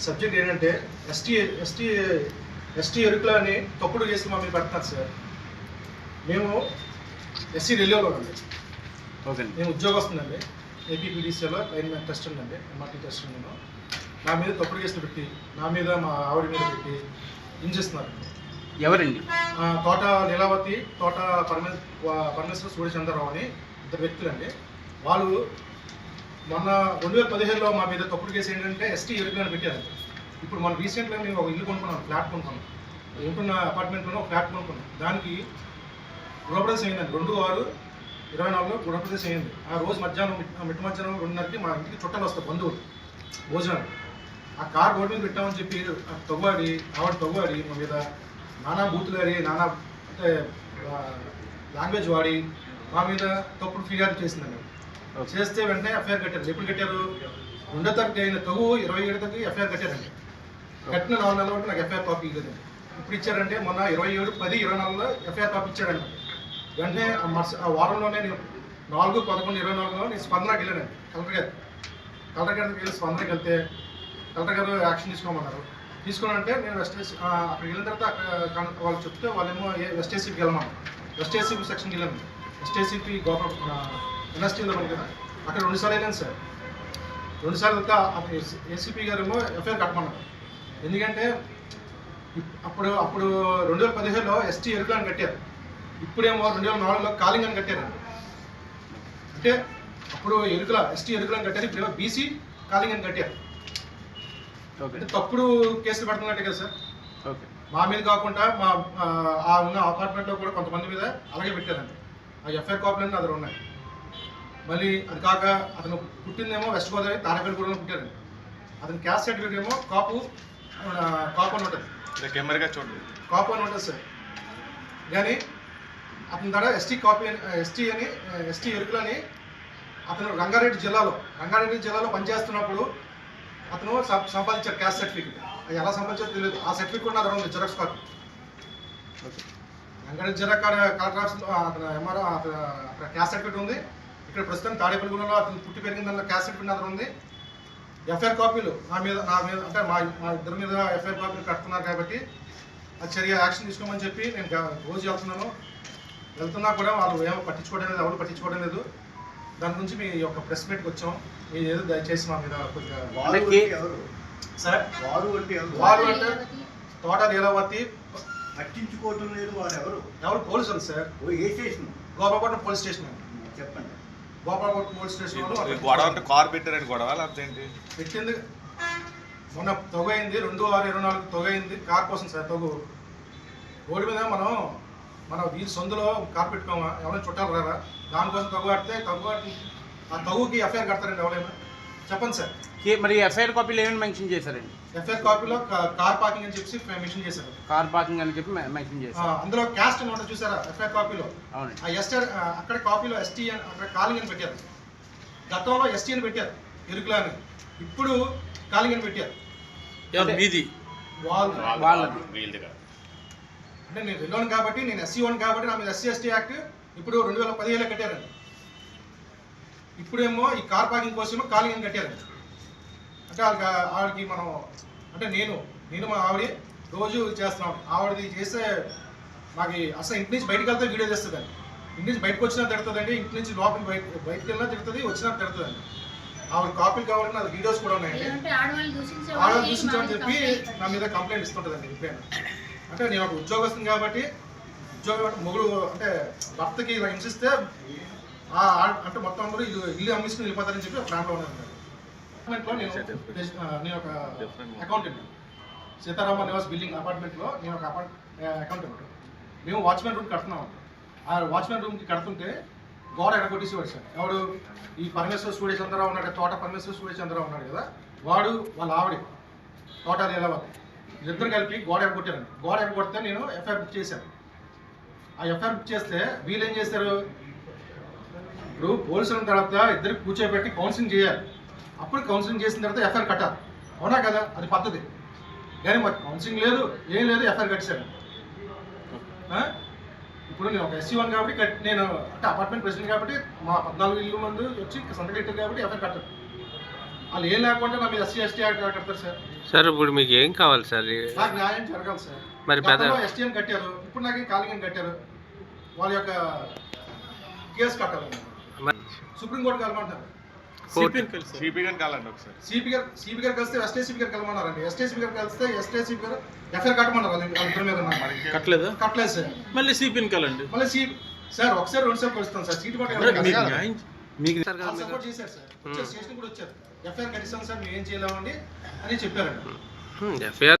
Subject ఏంటంటే ST ST ST Yerukula అని తప్పుడు కేసులు మా మీద పెడుతున్నారు సార్. మేము ఎస్సీ రిలీవ్లో అండి. ఓకే నేను ఉద్యోగస్తుందండి ఏపీపీడీసీలో లైన్ మ్యాన్ టెస్ట్ ఉందండి ఎంఆర్టీ టెస్ట్ నేను నా మీద తప్పుడు కేసులు పెట్టి నా మీద మా ఆవిడ మీద పెట్టి హింసిస్తున్నారు ఎవరండి? ఆ, తోట లీలావతి తోట పరమేశ్వర సూర్యచంద్రరావు అని ఇద్దరు వ్యక్తులండి. వాళ్ళు మొన్న రెండు వేల పదిహేడులో మా మీద తప్పుడు కేసు ఏంటంటే ఎస్టీ ఎరుకులను పెట్టారు. ఇప్పుడు మన రీసెంట్గా మేము ఒక ఇల్లు కొనుక్కున్నాం ఫ్లాట్ కొనుక్కున్నాం. ఉంటున్న అపార్ట్మెంట్లోనే ఒక ఫ్లాట్ కొనుక్కున్నాం. దానికి గృహప్రదేశం అయిందండి. రెండు ఆరు ఇరవై నాలుగులో గృహప్రదేశం అయింది. ఆ రోజు మధ్యాహ్నం మిట్ట మధ్యాహ్నం రెండున్నరకి మా ఇంటికి చుట్టాలు వస్తారు బంధువులు భోజనాలు. ఆ కార్ రోడ్ మీద పెట్టామని చెప్పి తవ్వాడి ఆవిడ తవ్వాడి మా మీద నానా బూతులు గారి నానా అంటే లాంగ్వేజ్ వాడి మా మీద తప్పుడు ఫిర్యాదు చేసిందండి. చేస్తే వెంటనే ఎఫ్ఐఆర్ కట్టారు. ఎప్పుడు కట్టారు? రెండో తరగతి అయిన తగు ఇరవై ఏడు తగ్గి ఎఫ్ఐఆర్ కట్టారండి. కట్టిన నాలుగు నెలల వరకు నాకు ఎఫ్ఐఆర్ కాపీ ఇవ్వలేదండి ఇప్పుడు ఇచ్చారంటే మొన్న ఇరవై ఏడు పది ఇరవై నాలుగులో ఎఫ్ఐఆర్ కాపీ ఇచ్చాడండి వెంటనే ఆ మరుస- ఆ వారంలోనే నేను నాలుగు పదకొండు ఇరవై నాలుగులో నేను స్పందనకి వెళ్ళానండి. కలెక్టర్ గారు. కలెక్టర్ గారికి వెళ్ళి స్పందనకి వెళ్తే కలెక్టర్ గారు యాక్షన్ తీసుకోమన్నారు. తీసుకోనంటే నేను వెస్ట్ ఏసీ అక్కడికి వెళ్ళిన తర్వాత అక్కడ వాళ్ళు చెప్తే వాళ్ళేమో ఏ వెస్ట్ ఏసీపీకి వెళ్ళమన్నారు. వెస్ట్ ఏసీపీ సెక్షన్కి వెళ్ళాను వెస్ట్ ఏసీపీ గోప ఎన్ఎస్టీలో ఉంది కదా. అక్కడ రెండుసార్లు వెళ్ళాను సార్. రెండుసార్లు అప్పుడు ఏసీపీ గారు ఏమో ఎఫ్ఐఆర్ కట్టమన్నారు. ఎందుకంటే అప్పుడు అప్పుడు రెండు వేల పదిహేడులో ఎస్టీ ఎరుకులను కట్టారు. ఇప్పుడేమో రెండు వేల నాలుగులో కాలింగ్ అని కట్టారు. అంటే అప్పుడు ఎరుకుల ఎస్టీ ఎరుకులను కట్టారు. ఇప్పుడేమో బీసీ కాలింగ్ అని కట్టారు. ఓకే. అంటే తప్పుడు కేసులు పెడుతున్నట్టే కదా సార్. ఓకే. మా మీద కాకుండా మా ఆ, ఉన్న అపార్ట్మెంట్లో కూడా కొంతమంది మీద అలాగే పెట్టారండి. ఆ ఎఫ్ఐఆర్ కాపీలన్నీ అక్కడ ఉన్నాయి. మళ్ళీ అది కాక అతను పుట్టిందేమో వెస్ట్ గోదావరి తాడేపల్లిగూడలో పుట్టారండి అతని క్యాస్ట్ సర్టిఫికేట్ ఏమో కాపు కాపు అని ఉంటుంది. కెమెరాగా చూడండి. కాపు అని ఉంటుంది సార్. కానీ అతని దగ్గర ఎస్టీ కాపీ అని ఎస్టీ అని ఎస్టీ ఎరుకులని అతను రంగారెడ్డి జిల్లాలో రంగారెడ్డి జిల్లాలో పనిచేస్తున్నప్పుడు అతను సంపాదించాడు క్యాస్ట్ సర్టిఫికేట్. అది ఎలా సంపాదించారో తెలియదు. ఆ సర్టిఫికేట్ కూడా నా దగ్గర ఉంది జిరాక్స్ కాపీ. ఓకే. రంగారెడ్డి జిల్లా కలెక్టర్ ఆఫీస్లో అతను ఎంఆర్ఓ అతను అక్కడ క్యాస్ట్ సర్టిఫికేట్ ఉంది. ఇక్కడ ప్రస్తుతం తాడేపల్లిగూడలో అతను పుట్టి పెరిగిన దానిలో క్యాస్ట్ సర్టిఫికేట్ నా దగ్గర ఉంది. ఎఫ్ఐఆర్ కాపీలు నా మీద నా మీద అంటే మా మా ఇద్దరి మీద ఎఫ్ఐఆర్ కాపీలు కడుతున్నారు కాబట్టి అది చర్య యాక్షన్ తీసుకోమని చెప్పి నేను రోజు వెళ్తున్నాను. వెళ్తున్నా కూడా వాళ్ళు ఏమో పట్టించుకోవడం లేదు ఎవరు పట్టించుకోవడం లేదు. దాని గురించి మీ యొక్క ప్రెస్ మీట్కి వచ్చాం. మీరు ఏదో దయచేసి మా మీద కొద్దిగా సార్. వారు అంటే ఎవరు? వారు అంటే తోట లీలావతి పట్టించుకోవటం లేదు వారు ఎవరు? ఎవరు పోలీసులు సార్? ఓ ఏ స్టేషన్? గోపాలపట్నం పోలీస్ స్టేషన్ చెప్పండి. గోపాలపట్నం పోలీస్ స్టేషన్ ఈ గొడవ అంటే కార్ పెట్టారండి గొడవ లేకపోతే ఏంటి? పెట్టింది. మొన్న తొగ అయింది రెండు ఆరు ఇరవై నాలుగు తొగ అయింది కార్ కోసం సార్ తగు. రోడ్డు మీద మనం మన వీధి సొందులో కార్ పెట్టుకోమా? ఎవరైనా చుట్టాలు రారా దానికోసం తగు కడితే తగు కట్టి ఆ తగుకి ఎఫ్ఐఆర్ కడతారండి ఎవరైనా. చెప్పండి సార్. కే- మరి ఎఫ్ఐఆర్ కాపీలో ఏమైనా మెన్షన్ చేశారండి? ఎఫ్ఐఆర్ కాపీలో కార్ పార్కింగ్ అని చెప్పి మెన్షన్ చేశారు. కార్ పార్కింగ్ అని చెప్పి మెన్షన్ చేశారు. అందులో క్యాస్ట్ అని ఉంటుంది చూసారా? ఎఫ్ఐఆర్ కాపీలో? అవునండి. ఆ ఎస్టీ అక్కడ కాపీలో ఎస్టీ అని అక్కడ కాలింగ్ అని పెట్టారు. గతంలో ఎస్టీ అని పెట్టారు ఎరుకులా అని ఇప్పుడు కాలింగ్ అని పెట్టారు. మీది? వాళ్ళు వాళ్ళది. అంటే నేను రెండోని కాబట్టి నేను ఎస్సీ వన్ కాబట్టి నా మీద ఎస్సీ ఎస్టీ యాక్ట్ ఇప్పుడు రెండు వేల పదిహేనులో కట్టారండి. ఇప్పుడేమో ఈ కార్ పార్కింగ్ కోసమో కాలింగ్ అని కట్టారండి అంటే వాళ్ళకి ఆవిడకి మనం అంటే నేను నేను మా ఆవిడ రోజు చేస్తున్నాం. ఆవిడది చేస్తే మాకు అసలు ఇంటి నుంచి బయటకు వెళ్తే వీడియో చేస్తుందండి ఇంటి నుంచి బయటకు వచ్చినా తిడుతుందండి ఇంటి నుంచి లోపలికి బయట బయటకు వెళ్ళినా తిడుతుంది వచ్చినా తిడుతుందండి. ఆవిడ కాపీలు కావాలంటే నాకు వీడియోస్ కూడా ఉన్నాయండి. ఆడవాళ్ళు చూసించమని చెప్పి నా మీద కంప్లైంట్ ఇస్తుంటుందండి ఎప్పుడైనా. అంటే నేను ఒక ఉద్యోగస్తుని కాబట్టి ఉద్యోగం అంటే మొగుడు అంటే భర్తకి ఇలా హింసిస్తే అంటే మొత్తం అందరూ ఇల్లు ఇల్లు అమ్మేసుకుని వెళ్ళిపోతారని చెప్పి ఒక ప్లాన్లో ఉన్నాను నేను ఒక అకౌంటెంట్ సీతారామ నివాస్ బిల్డింగ్ అపార్ట్మెంట్లో నేను ఒక అపార్ట్ అకౌంటెంట్ మేము వాచ్మెన్ రూమ్ కడుతున్నాం ఆ వాచ్మెన్ రూమ్కి కడుతుంటే గోడ ఎడగొట్టేసేవాడు సార్. ఎవడు? ఈ పరమేశ్వర సూర్య చంద్రరావు ఉన్నాడు తోట పరమేశ్వర సూర్య చంద్రరావు ఉన్నాడు కదా? వాడు వాళ్ళ ఆవిడ. తోట లీలావతి ఇద్దరు కలిపి గోడ ఎడగొట్టారండి గోడ ఎడగొడితే నేను ఎఫ్ఐఆర్ బుక్ చేశాను. ఆ ఎఫ్ఐఆర్ బుక్ చేస్తే వీళ్ళు ఏం చేస్తారు ఇప్పుడు పోలీసుల తర్వాత ఇద్దరికి కూర్చోబెట్టి కౌన్సిలింగ్ చేయాలి. అప్పుడు కౌన్సిలింగ్ చేసిన తర్వాత ఎఫ్ఐఆర్ కట్టాలి. అవునా కదా? అది పద్ధతి. కానీ మాకు కౌన్సిలింగ్ లేదు ఏం లేదు ఎఫ్ఐఆర్ కట్టేశారు. ఆ? ఇప్పుడు నేను ఒక ఎస్సీ వన్ కాబట్టి నేను అంటే అపార్ట్మెంట్ ప్రెసిడెంట్ కాబట్టి మా పద్నాలుగు ఇల్లు మంది వచ్చి సంతకం పెట్టారు కాబట్టి ఎఫ్ఐఆర్ కట్టారు. వాళ్ళు ఏం లేకుండా నా మీద ఎస్సీ ఎస్టీ యాక్ట్ కడతారు సార్. సార్ ఇప్పుడు మీకు ఏం కావాలి సార్? నాకు న్యాయం జరగాలి సార్. మరి ఎస్టీఎం కట్టారు. ఇప్పుడు నాకు కాలింగ్ కట్టారు. వాళ్ళ యొక్క కేసు కట్టాలి. Supreme court కలమంటారు court. సిపి గారిని కాలండి ఒకసారి. సిపి గారు సిపి గారు కలిస్తే ఎస్టీసీ గారు కలమన్నారండి ఎస్టీసీ గారు కలిస్తే ఎఫ్ఐఆర్ కట్టమన్నారు వాళ్ళ మీద కట్టలేదా? కట్టలేదు సార్. మళ్ళీ సిపిని కలండి మళ్ళీ సీ సార్ ఒకసారి రెండు సార్లు కలుస్తాను సార్. సీటు పట్టాలి న్యాయం మీకు సపోర్ట్ చేశారు సార్. స్టేషన్ కూడా వచ్చారు. ఎఫ్ఐఆర్ కట్టిస్తాం సార్. మేము ఏం చేయలేమండి అని చెప్పారండి. హ్మ్, ఎఫ్ఐఆర్